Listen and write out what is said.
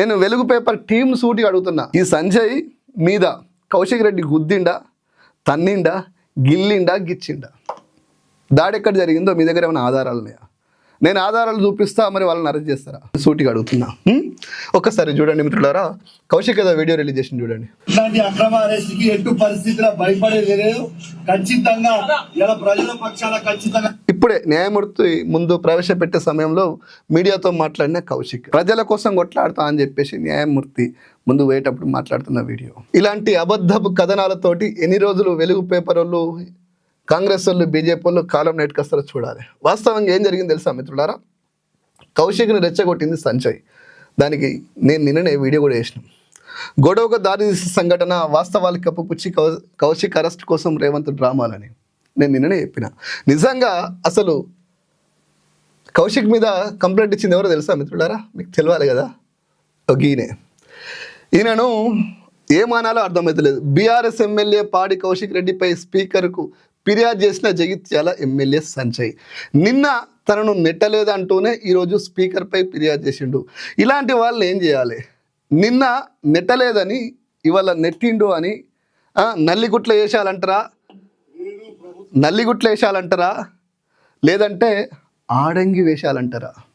నేను వెలుగు paper team సూటిగా అడుగుతున్నా. ఈ సంజయ్ మీద కౌశిక్ రెడ్డి గుద్దిండా తన్నిండా గిల్లిండా గిచ్చిండా? దాడి ఎక్కడ జరిగిందో మీ దగ్గర ఏమైనా ఆధారాలు ఉన్నాయా? నేను ఆధారాలు చూపిస్తా మరి వాళ్ళని అరెస్ట్ చేస్తారా? సూటిగా అడుగుతున్నా. ఒక్కసారి చూడండి మిత్రులారా కౌశిక్ ఏదో వీడియో రిలీజ్ చేసింది చూడండి. ఇలాంటి అక్రమ అరెస్ట్కి ఎటు పరిస్థితిలో భయపడేది లేదు. ఖచ్చితంగా ఇలా ప్రజల పక్షాల ఖచ్చితంగా ఇప్పుడే న్యాయమూర్తి ముందు ప్రవేశపెట్టే సమయంలో మీడియాతో మాట్లాడిన కౌశిక్. ప్రజల కోసం కొట్లాడతా అని చెప్పేసి న్యాయమూర్తి ముందు పోయేటప్పుడు మాట్లాడుతున్న వీడియో. ఇలాంటి అబద్ధపు కథనాలతోటి ఎన్ని రోజులు వెలుగు పేపర్ వాళ్ళు కాంగ్రెస్ వాళ్ళు బీజేపీ వాళ్ళు కాలం నెట్కొస్తారో చూడాలి. వాస్తవంగా ఏం జరిగింది తెలుసా మిత్రులారా? కౌశిక్ని రెచ్చగొట్టింది సంజయ్. దానికి నేను నిన్ననే వీడియో కూడా వేసినాం గొడవకు దారి సంఘటన సంఘటన కప్పు కప్పుపుచ్చి కౌ కౌశిక్ అరెస్ట్ కోసం రేవంత్ డ్రామాలని. నేను నిన్ననే చెప్పిన. నిజంగా అసలు కౌశిక్ మీద కంప్లైంట్ ఇచ్చింది ఎవరో తెలుసా మిత్రులారా? మీకు తెలియాలి కదా? ఈయనే ఈయనను ఏమానాలో అర్థమవుతలేదు బీఆర్ఎస్ ఎమ్మెల్యే పాడి కౌశిక్ రెడ్డిపై స్పీకర్కు ఫిర్యాదు చేసిన జగిత్యాల ఎమ్మెల్యే సంజయ్. నిన్న తనను నెట్టలేదంటూనే ఈరోజు స్పీకర్పై ఫిర్యాదు చేసిండు. ఇలాంటి వాళ్ళని ఏం చేయాలి? నిన్న నెట్టలేదని ఇవాళ నెట్టిండు అని నల్లిగుట్ల వేసాలంటారా నల్లిగుట్లు వేసాలంటారా లేదంటే ఆడంగి వేషాలంటారా